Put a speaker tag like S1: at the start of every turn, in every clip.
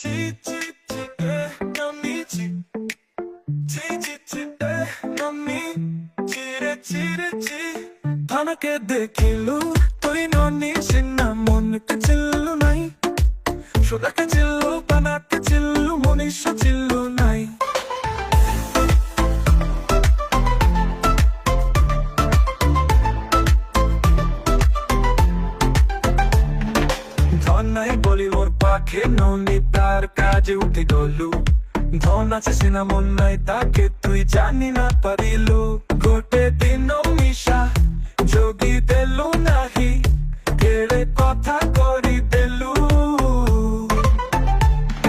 S1: Chi chi eh nami chi chi chi chi নাই বলি, মোর পাখে ননি, তার কাজে উঠে গলু। ধন আছে, সিনা মন নাই, তাকে তুই জানি না পারিলু। গোটে দিন মিশা, যোগী দেলু নাহি, কেড়ে কথা করি দেলু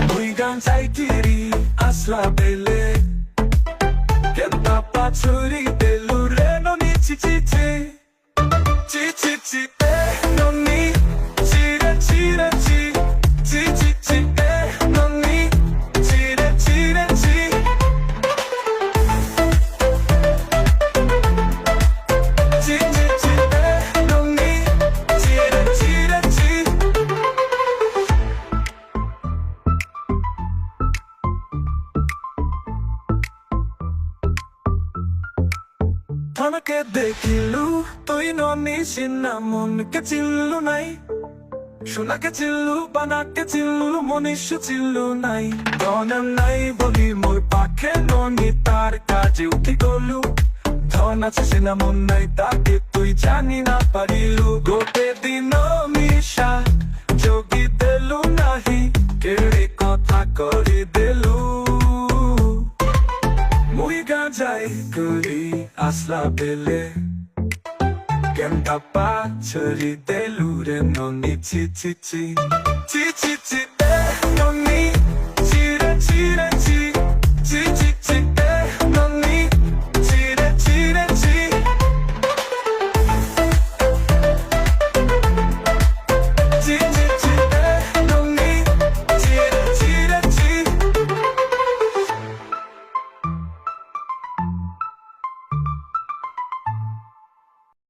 S1: তুই গান চাইতিরি আসলা বেলে কেনতা পাছুরি দেলু রে, ননি চি চি চি চি চি চি এ ননি থানাকে দেখিলু, তুই ননি সিন্না, মনকে চিল্লু নাই। সোনাকে চিল্লু বানাকে চিল্লু মনীষ চিল্লু নাই। ধনম নাই বলি মোর পাখে ননি, তার কাজে উঠি গলু। ধন আছে সিনা মন নাই তাকে তুই জানি না পারিলু। গোটে দিন মিশা, যোগী দেলু নাহি, কেড়ে কথা করি মুই তুলি আসলা বেলে। কেমটা পাছরি দেলু রে ননি, ছি ছি ছি। ছি ছি ছি।